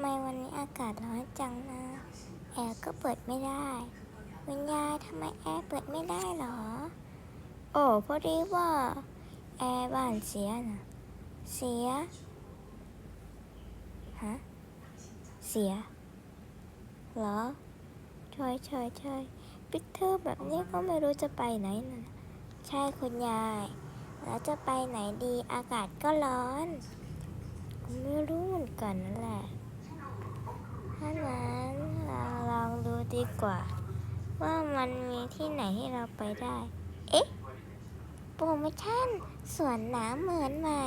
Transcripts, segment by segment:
ไมวันนี้อากาศร้อนจังนะ แอร์ก็เปิดไม่ได้คุณยาทำไมแอร์เปิดไม่ได้หรอ โอ้พอดีว่า แอร์บ้านเสียนะเสีย ฮะ เสีย เหรอใช่ใช่ใช่ปิดเทอมแบบนี้ก็ไม่รู้จะไปไหนนะใช่คุณยาย แล้วจะไปไหนดีอากาศก็ร้อนก็ไม่รู้เหมือนกันนั่นแหละ ถ้าะนั้นเราลองดูดีกว่า ว่ามันมีที่ไหนให้เราไปได้ เอ๊ะ โปรโมชั่นสวนน้ำเหมือนใหม่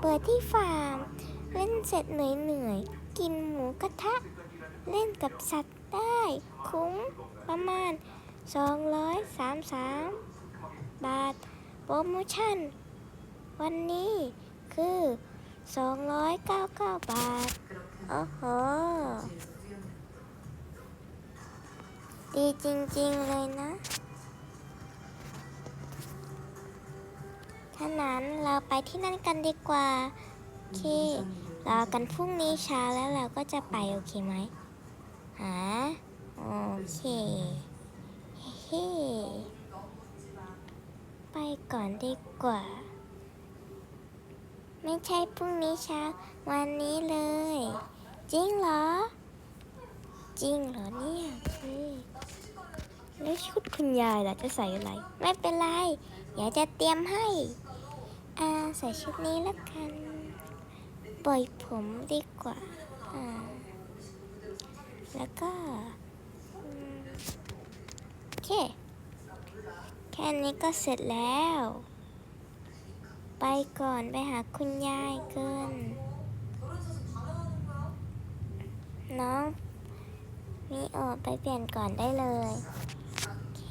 เปิดที่ฟาร์ม เล่นเสร็จเหนื่อยๆ กินหมูกระทะ เล่นกับสัตว์ได้ คุ้มประมาณ 233 บาท โปรโมชั่น วันนี้คือ 299 บาท โอ้โห ดีจริงๆเลยนะ ถ้านั้นเราไปที่นั่นกันดีกว่า โอเค รอกันพรุ่งนี้เช้าแล้วเราก็จะไปโอเคไหมฮะโอเค เฮ้ไปก่อนดีกว่า ไม่ใช่พรุ่งนี้เช้าวันนี้เลย จริงเหรอ จริงเหรอเนี่ยแล้วชุดคุณยายล่ะจะใส่อะไร ไม่เป็นไรเดี๋ยจะเตรียมให้อ่าใส่ชุดนี้แล้วกัน ปล่อยผมดีกว่าอ่า แล้วก็โอเค แค่นี้ก็เสร็จแล้ว ไปก่อนไปหาคุณยายเกิน น้องมีโอไปเปลี่ยนก่อนได้เลย โอเค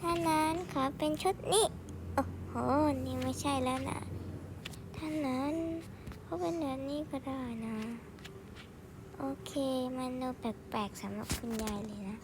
ถ้านั้นขอเป็นชุดนี้ โอ้โห นี่ไม่ใช่แล้วนะ ถ้านั้นเขาเป็นแบบนี้ก็ได้นะ โอเค มันดูแปลกๆสำหรับคุณยายเลยนะ